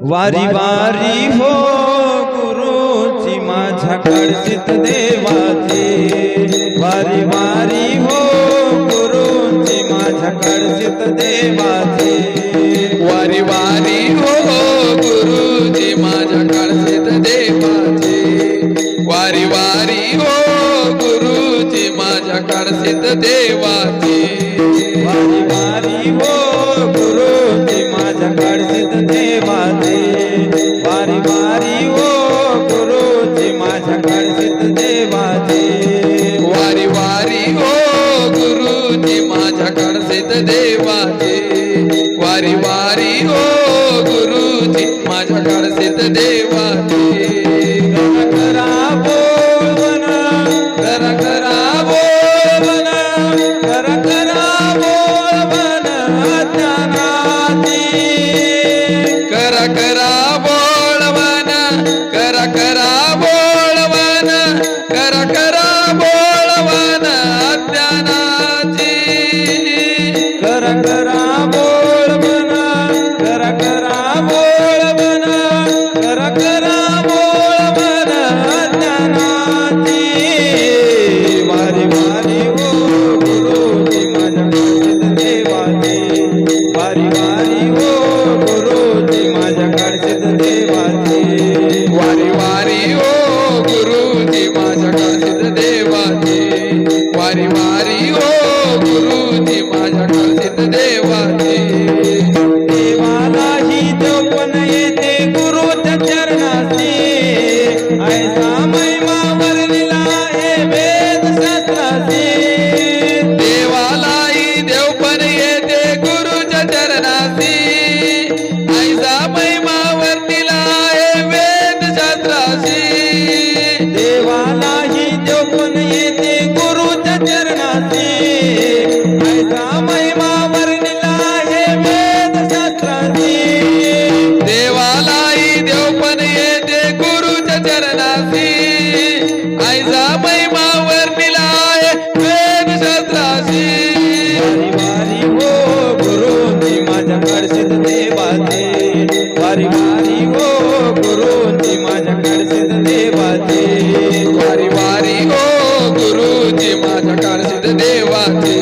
वारी वारी हो गुरु गुरुची माझ्या काळजीत देवाचे वारी वारी हो गुरु गुरुची माझ्या काळजीत देवाचे वारी वारी हो गुरु गुरुजी माझ्या काळजीत देवाचे वारी वारी हो गुरु गुरुजी माझ्या काळजीत देवाचे माझ्या कारसिद्ध देवाचे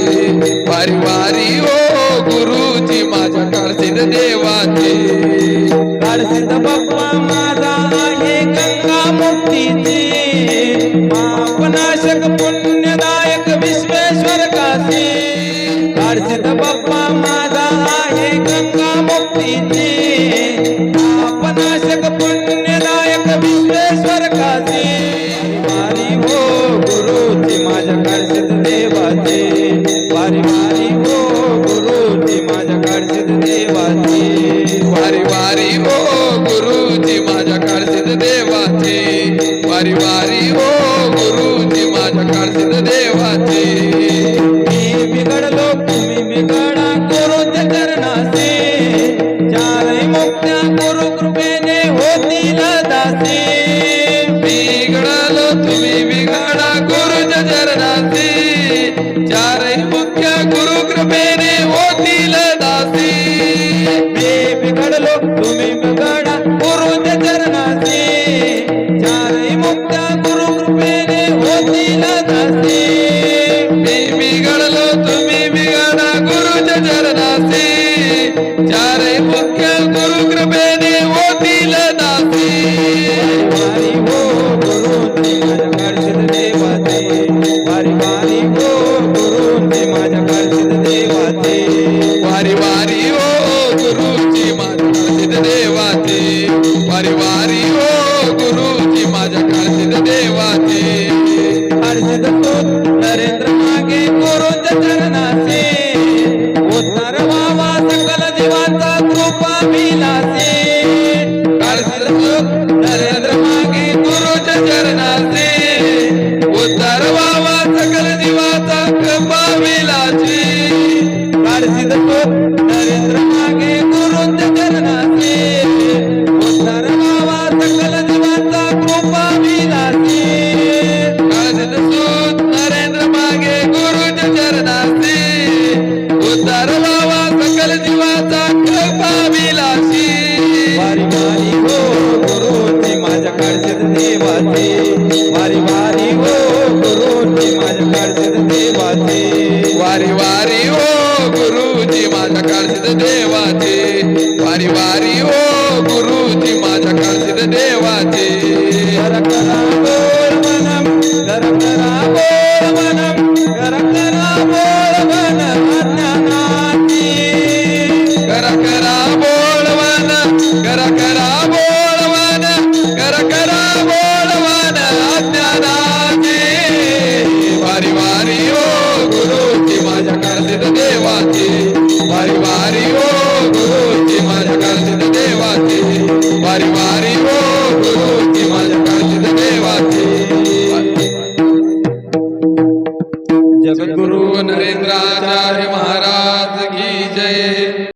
वारी वारी ओ गुरुजी माझ्या कारसिद्ध देवाचे कारसिद्ध बाप्पा माझा आहे गंगा मुक्तीचे। पुण्यदायक विश्वेश्वर काशी कारसिद्ध बाप्पा माझा आहे गंगा मुक्तीचे। yeah. देवाचे. हर्षित नरेंद्र मागे कोरोज चरणाचे. उद्धार व्हावा सकल देवाचा कृपा मिलासे हर्षित तो नरेंद्र मागे गुरुज चरणाचे. उद्धार व्हावा सकल देवाचा कृपा मिलाचे. हर्षित तो பரிவாரியோ